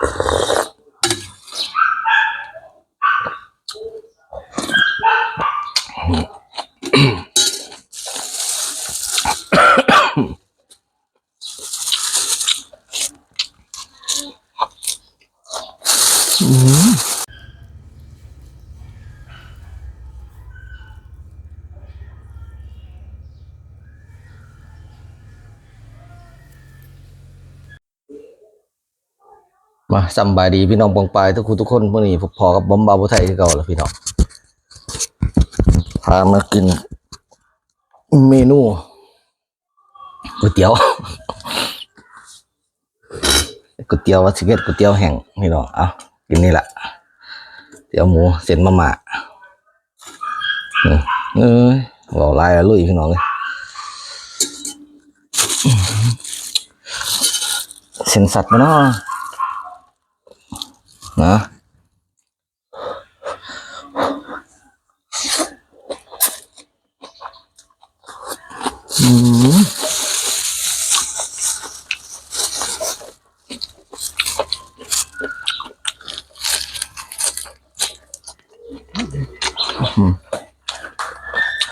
you มาสำบายดีพี่น้องปองปายทุกคนทุกคนเมื่อนี้พอกับบอมบาบุไทยที่เก่าแล้วพี่น้องพามากิน เมนูก๋วยเตี๋ยวก๋วยเตี๋ยววัดสิเกตก๋วยเตี๋ยวแห้งพี่น้องเอากินนี่แหละเตี๋ยวหมูเส้นมะม่าเอ้ยบอกลายลุยพี่น้องเลยเส้นสัตว์มาเนาะ นะอืมอืม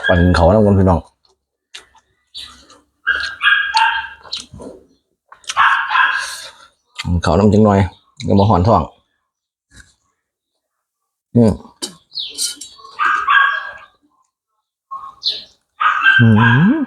ปั่นเขาแล้วกันพี่น้อง เขาน้ำจังหน่อยยังมาหอนท้อง อืมอืม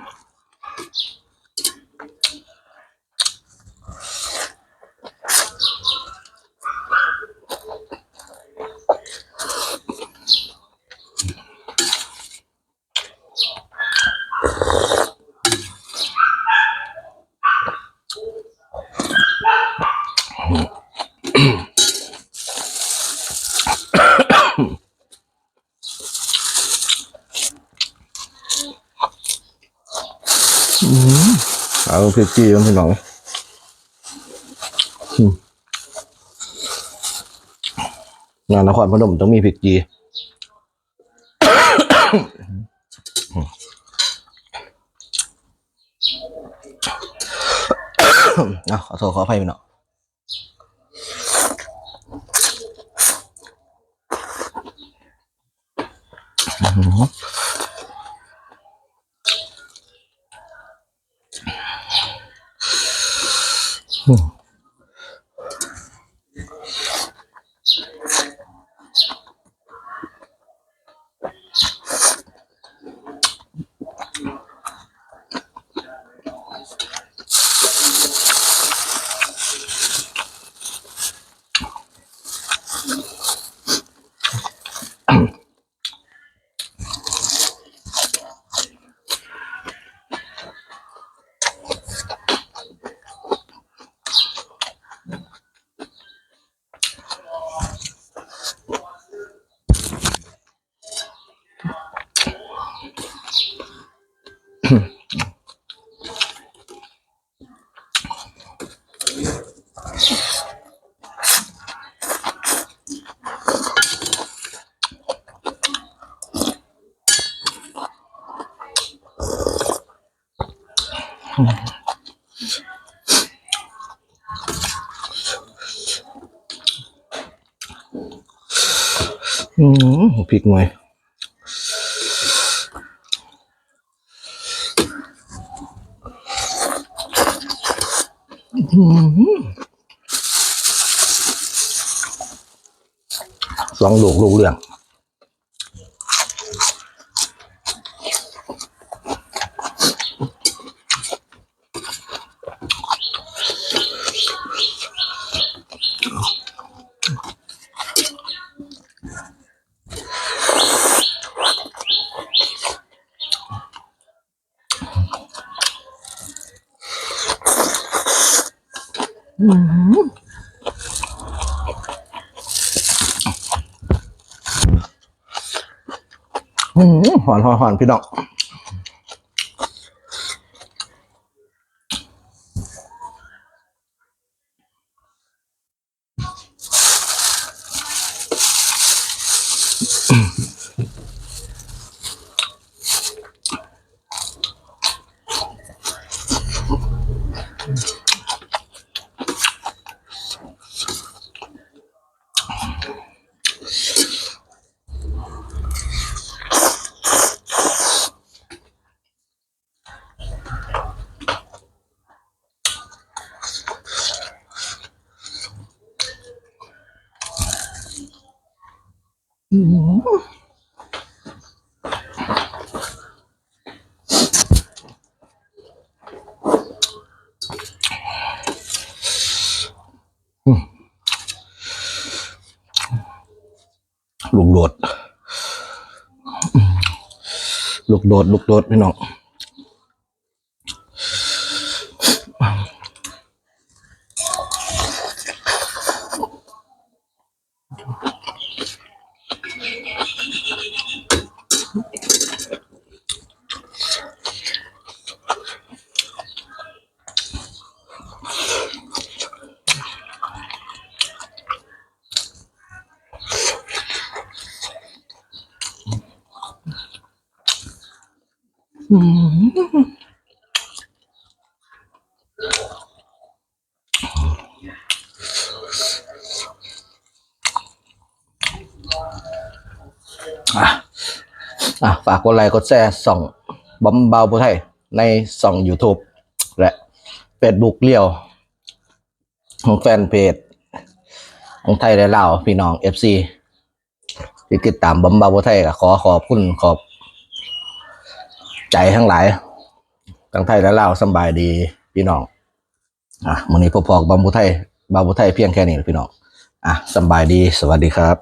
เอาพริกจี้มันพี่น้องงานนครพนมต้องมีพริกจีเอาขอโทษขออภัยพี่น้องอือ Bom, ừ, thịt ngoài. สองลูกลูกเรื่อง หวานหอนหอนพี่น้อง ลูกโดด ลูกโดด ลูกโดดพี่น้อง อะอะฝากกดไลค์กดแชร์ส่องบอมเบาผู้ไทย ในส่อง YouTube และเฟซบุ๊กเลี้ยว ของแฟนเพจ ของไทยและลาวพี่น้อง FC ที่ติดตามบอมเบาผู้ไทยก็ขอขอบคุณขอบ ใจทั้งหลายทั้งไทยและลาวสบายดีพี่น้องอะมื้อนี้พอๆกับบาบุไทยบาบุไทยเพียงแค่นี้พี่น้องอะสบายดีสวัสดีครับ